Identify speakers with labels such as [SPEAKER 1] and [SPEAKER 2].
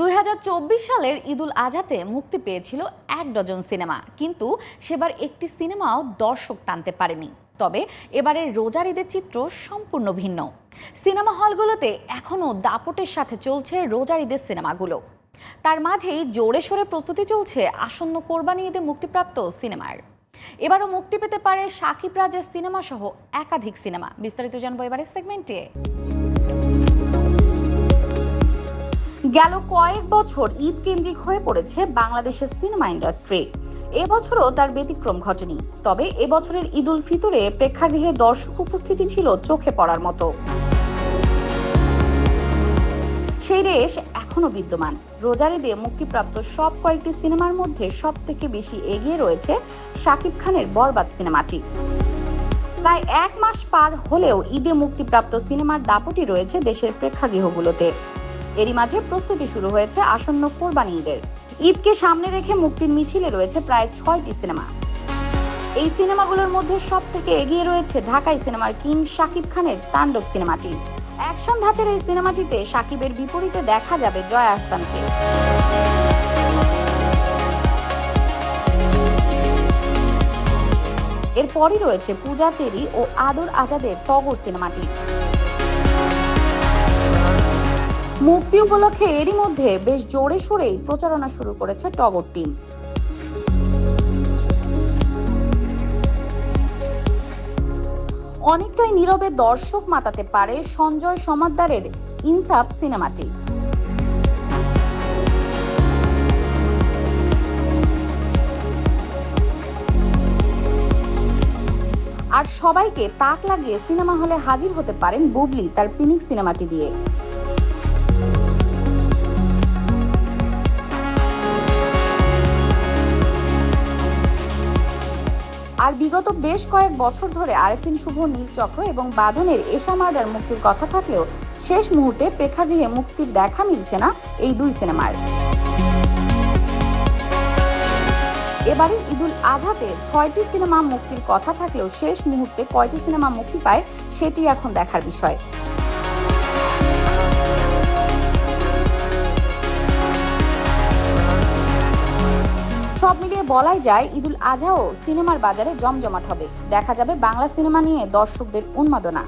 [SPEAKER 1] দুই হাজার চব্বিশ সালের ঈদুল আজাতে মুক্তি পেয়েছিল এক ডজন সিনেমা। কিন্তু সেবার একটি সিনেমাও দর্শক টানতে পারেনি। তবে এবারের রোজার ঈদের চিত্র সম্পূর্ণ ভিন্ন। সিনেমা হলগুলোতে এখনও দাপটের সাথে চলছে রোজার ঈদের সিনেমাগুলো। তার মাঝেই জোরে সোরে প্রস্তুতি চলছে আসন্ন কোরবানি ঈদে মুক্তিপ্রাপ্ত সিনেমার। এবারও মুক্তি পেতে পারে সাকিব রাজের সিনেমা সহ একাধিক সিনেমা। বিস্তারিত জানব এবারের সেগমেন্টে। গেল কয়েক বছর ঈদ কেন্দ্রিক হয়ে পড়েছে বাংলাদেশের সিনেমা ইন্ডাস্ট্রি। এবছরও তার ব্যতিক্রম ঘটেনি। তবে এবছরের ঈদ উল ফিতরে প্রেক্ষাগৃহে দর্শক উপস্থিতি ছিল চোখে পড়ার মতো। সেই রেশ এখনও বিদ্যমান। রোজার ঈদে মুক্তিপ্রাপ্ত সব কয়েকটি সিনেমার মধ্যে সব থেকে বেশি এগিয়ে রয়েছে শাকিব খানের বরবাদ সিনেমাটি। প্রায় এক মাস পার হলেও ঈদে মুক্তিপ্রাপ্ত সিনেমার দাপটি রয়েছে দেশের প্রেক্ষাগৃহগুলোতে। এরই মাঝে প্রস্তুতি শুরু হয়েছে আসন্ন কোরবানি ঈদের। ঈদকে সামনে রেখে মুক্তির মিছিলে রয়েছে প্রায় ছয়টি সিনেমা। এই সিনেমাগুলোর মধ্যে সব থেকে এগিয়ে রয়েছে ঢাকাই সিনেমার কিং শাকিব খানের তাণ্ডব সিনেমাটি। অ্যাকশন ধাঁচের এই সিনেমাটিতে শাকিবের বিপরীতে দেখা যাবে জয়া আহসানকে। এরপরই রয়েছে পূজা চেরি ও আদর আজাদের টগর সিনেমাটি। মুক্তি উপলক্ষে এরই মধ্যে বেশ জোরে সোরেই প্রচারণা শুরু করেছে টগর টিম। অনেকটাই নীরবে দর্শক মাতাতে পারে সঞ্জয় সমাদ্দারের ইনসাফ সিনেমাটি। আর সবাইকে তাক লাগিয়ে সিনেমা হলে হাজির হতে পারেন বুবলি, তার পিনিক সিনেমাটি দিয়ে। বিগত বেশ কয়েক বছর ধরে আরেফিন শুভ নীলচক্র এবং বাঁধনের এশা মার্ডার মুক্তির কথা থাকলেও শেষ মুহূর্তে প্রেক্ষাগৃহে মুক্তির দেখা মিলছে না এই দুই সিনেমার। এবারের ঈদুল আজহাতে ছয়টি সিনেমা মুক্তির কথা থাকলেও শেষ মুহূর্তে কয়টি সিনেমা মুক্তি পায় সেটি এখন দেখার বিষয়। সব মিলিয়ে বলাই যায় ঈদুল আজহাও সিনেমার বাজারে জমজমাট হবে। দেখা যাবে বাংলা সিনেমা নিয়ে দর্শকদের উন্মাদনা।